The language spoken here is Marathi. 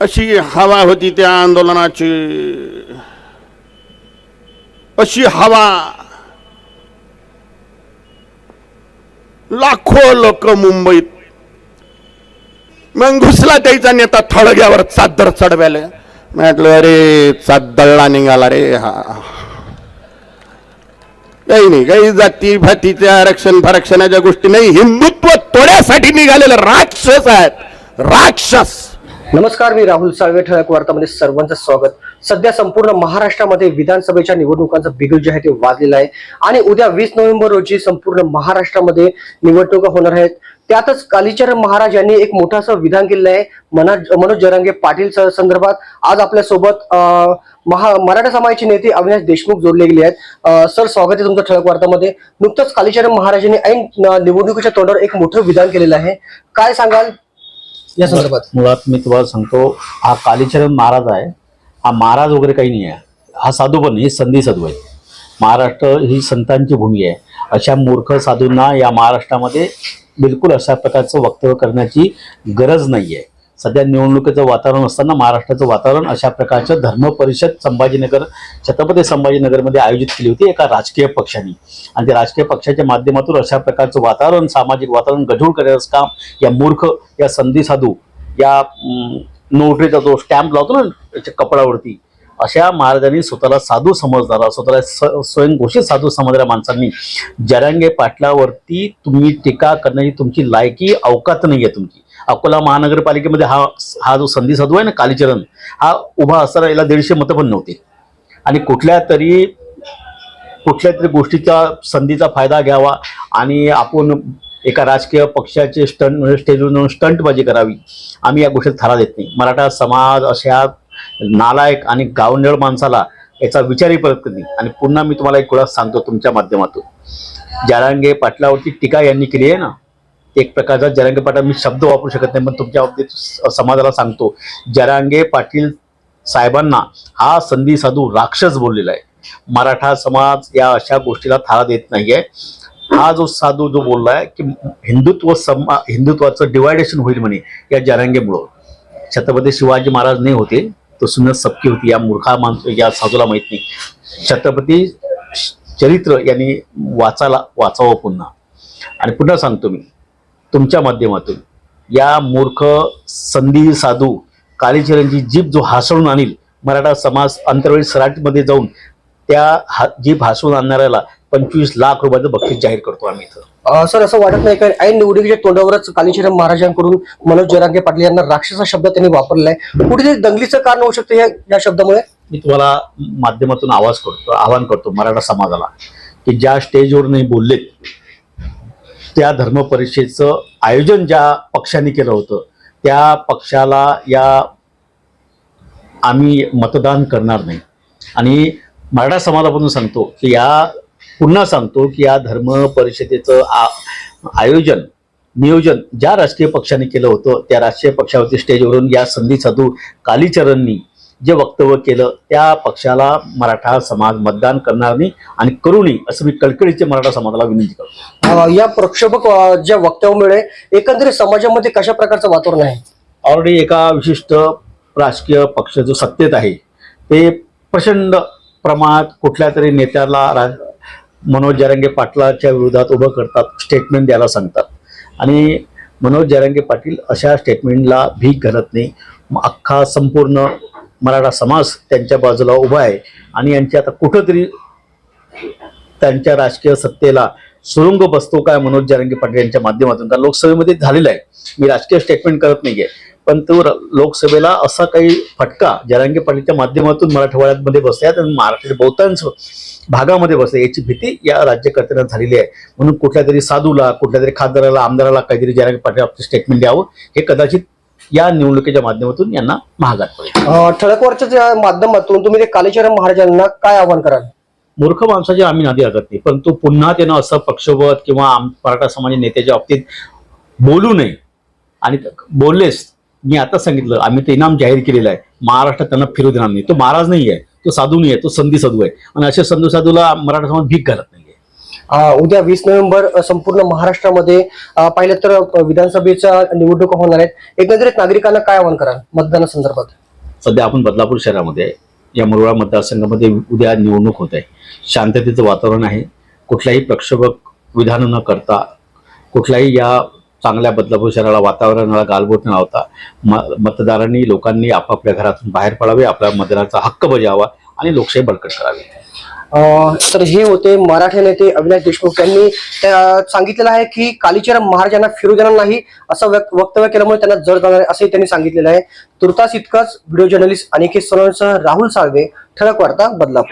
अशी हवा होती त्या आंदोलनाची. अशी हवा. लाखो लोक मुंबईत. मग घुसला त्याचा नेता थडग्यावर चादर चढवायला. म्हटलं अरे चादळला निघाला रे हा. काही नाही काही जाती भातीचे आरक्षण फरक्षणाच्या गोष्टी नाही. हिंदुत्व तोड्यासाठी निघालेलं राक्षस आहेत. राक्षस. नमस्कार मी राहुल साळवे. ठळक वार्तामध्ये सर्वांचं स्वागत. सध्या संपूर्ण महाराष्ट्रामध्ये विधानसभेच्या निवडणुकांचं बिगुल जे आहे ते वाजलेलं आहे. आणि उद्या वीस नोव्हेंबर रोजी संपूर्ण महाराष्ट्रामध्ये निवडणुका होणार आहेत. त्यातच कालीचरण महाराज यांनी एक मोठं असं विधान केलेलं आहे. मना मनोज जरांगे पाटील स- संदर्भात आज आपल्यासोबत महा मराठा समाजाचे नेते अविनाश देशमुख जोडले गेले आहेत. सर स्वागत आहे तुमचं ठळक वार्तामध्ये. नुकतंच कालीचरण महाराजांनी ऐन निवडणुकीच्या तोंडावर एक मोठं विधान केलेलं आहे. काय सांगाल? या संदर्भात. मुळात मी तुम्हाला सांगतो हा कालीचरण महाराज आहे. हा महाराज वगैरे काही नाही आहे. हा साधू पण ही हे संधी साधू आहे महाराष्ट्र ही संतांची भूमी आहे. अशा मूर्ख साधूंना या महाराष्ट्रामध्ये बिलकुल अशा प्रकारचं वक्तव्य करण्याची गरज नाही आहे सध्या निवडणुकीचं वातावरण असताना महाराष्ट्राचं वातावरण अशा प्रकारचं धर्म परिषद संभाजीनगर छत्रपती संभाजीनगरमध्ये आयोजित केली होती एका राजकीय पक्षाने. आणि त्या राजकीय पक्षाच्या माध्यमातून अशा प्रकारचं वातावरण सामाजिक वातावरण गढूळ करण्याचं काम या मूर्ख या संधी साधू या नोटरीचा जो स्टॅम्प लावतो ना त्याच्या कपडावरती अशा महाराजांनी स्वतःला साधू समजणारा स्वतःला स- स्वयंघोषित साधू समजणाऱ्या माणसांनी जरांगे पाटलावरती तुम्ही टीका करण्याची तुमची लायकी अवकात नाही आहे तुमची. अकोला महानगरपालिकेमध्ये हा हा जो संधी साधू आहे ना कालीचरण हा उभा असताना याला दीडशे मतं पण नव्हते. आणि कुठल्या तरी कुठल्या तरी गोष्टीचा संधीचा फायदा घ्यावा आणि आपण एका राजकीय पक्षाचे स्टंट स्टेजवरून स्टंटबाजी करावी आम्ही या गोष्टीत थारा देत नाही. मराठा समाज अशा नालायक आणि गावंढळ माणसाला याचा विचारही परत नाही. आणि पुन्हा मी तुम्हाला एक गोळा सांगतो तुमच्या माध्यमातून. जारांगे पाटलावरती टीका यांनी केली आहे ना? एक प्रकारचा जरांगे पाटील मी शब्द वापरू शकत नाही पण तुमच्या बाबतीत समाजाला सांगतो. जरांगे पाटील साहेबांना हा संधी साधू राक्षस बोललेला आहे. मराठा समाज या अशा गोष्टीला थारा देत नाहीये. हा जो साधू जो बोललाय की हिंदुत्व समा हिंदुत्वाचं डिवायडेशन होईल म्हणे या जरांगेमुळं छत्रपती शिवाजी महाराज नाही होते. तो सुनत सबकी होती. या मूर्खा माणसं या साधूला माहीत नाही. छत्रपती चरित्र यांनी वाचायला वाचावं पुन्हा. आणि पुन्हा सांगतो मी तुमच्या माध्यमातून या मूर्ख संधी साधू कालीचरणची जीभ जो हासळून आणील मराठा समाज अंतर्वेळी सराटीमध्ये जाऊन त्या हा जीभ हासळून आणणाऱ्याला पंचवीस लाख रुपयाचं बक्षीस जाहीर करतो आम्ही इथं. अं, सर असं वाटत नाही का? ऐन निवडणुकीच्या तोंडावरच कालीचरण महाराजांकडून मनोज जरांगे पाटील यांना राक्षस हा शब्द त्यांनी वापरलाय. कुठेतरी दंगलीचं कारण होऊ शकतं या या शब्दामुळे? मी तुम्हाला माध्यमातून आवाज करतो आवाहन करतो मराठा समाजाला की ज्या स्टेजवर नाही बोललेत त्या धर्म परिषदेचं आयोजन ज्या पक्षाने केलं होतं त्या पक्षाला या आम्ही मतदान करणार नाही. आणि मराठा समाजापासून सांगतो की या पुन्हा सांगतो की या धर्म परिषदेचं आयोजन नियोजन ज्या राजकीय पक्षाने केलं होतं त्या राजकीय पक्षावरती स्टेजवरून या संधी साधू कालीचरणनी जे वक्तव्य केलं त्या पक्षाला मराठा समाज मतदान करणार नाही आणि करू नये असं मी कळकळीचे मराठा समाजाला विनंती करतो. या प्रक्षोभक ज्या वक्तव्यामुळे एकंदरीत समाजामध्ये कशा प्रकारचं वातावरण आहे? ऑलरेडी एका विशिष्ट राजकीय पक्ष जो सत्तेत आहे. ते प्रचंड प्रमाणात कुठल्या तरी नेत्याला मनोज जरांगे पाटलाच्या विरोधात उभं करतात स्टेटमेंट द्यायला सांगतात. आणि मनोज जरांगे पाटील अशा स्टेटमेंटला भीक घालत नाही. अख्खा संपूर्ण मराठा समाज त्यांच्या बाजूला उभा आहे. आणि यांची आता कुठंतरी त्यांच्या राजकीय सत्तेला सुरुंग बसतो काय मनोज जरांगे पाटील यांच्या माध्यमातून? कारण लोकसभेमध्ये झालेला आहे. मी राजकीय स्टेटमेंट करत नाहीये. पण तो लोकसभेला असा काही फटका जरांगे पाटीलच्या माध्यमातून मराठवाड्यामध्ये बसल्यात आणि महाराष्ट्राच्या बहुतांश भागामध्ये बसले याची भीती या राज्यकर्त्यांना झालेली आहे. म्हणून कुठल्या तरी साधूला कुठल्या तरी खासदाराला आमदाराला काहीतरी जरांगे पाटील आपलं स्टेटमेंट द्यावं हे कदाचित या निवडणुकीच्या माध्यमातून यांना महागात पडेल. ठळकवरच्या माध्यमातून तुम्ही ते कालीचरण महाराजांना काय आवाहन कराल? मूर्ख माणसाची आम्ही नादी लागत नाही परंतु पुन्हा त्यानं असं पक्षपात किंवा मराठा समाज नेत्याच्या बाबतीत बोलू नये. आणि बोललेस मी आता सांगितलं आम्ही ते इनाम जाहीर केलेलं आहे. महाराष्ट्रात त्यांना फिरू देणार नाही. तो महाराज नाही आहे. तो साधू नाही आहे. तो संधी साधू आहे. आणि अशा संधू साधूला मराठा समाज भीक घालत नाही उद्या वीस नोव्हेंबर संपूर्ण महाराष्ट्रामध्ये पाहिलं तर विधानसभेच्या निवडणुका होणार आहेत. एकंदरीत नागरिकांना काय आवाहन कराल मतदानासंदर्भात सध्या आपण बदलापूर शहरामध्ये. या मुरळा मतदारसंघामध्ये उद्या निवडणूक होत आहे. शांततेचं वातावरण आहे. कुठल्याही प्रक्षोभक विधान न करता कुठल्याही या चांगल्या बदलाभूषणाला वातावरणाला गालबोट न लावता म मतदारांनी लोकांनी आपापल्या घरातून बाहेर पडावे आपल्या मतदानाचा हक्क बजावा आणि लोकशाही बळकट करावी. अं, तर हे होते मराठे नेते अविनाश देशमुख यांनी. सांगितलेलं आहे की कालीचरण महाराजांना फिरू देणार नाही असं वक्तव्य केल्यामुळे त्यांना जड जाणार असंही त्यांनी सांगितलेलं आहे. तुर्तास इतकंच व्हिडिओ जर्नलिस्ट अनिकेत सोनवणेसह राहुल साळवे ठळक वार्ता बदलापूर.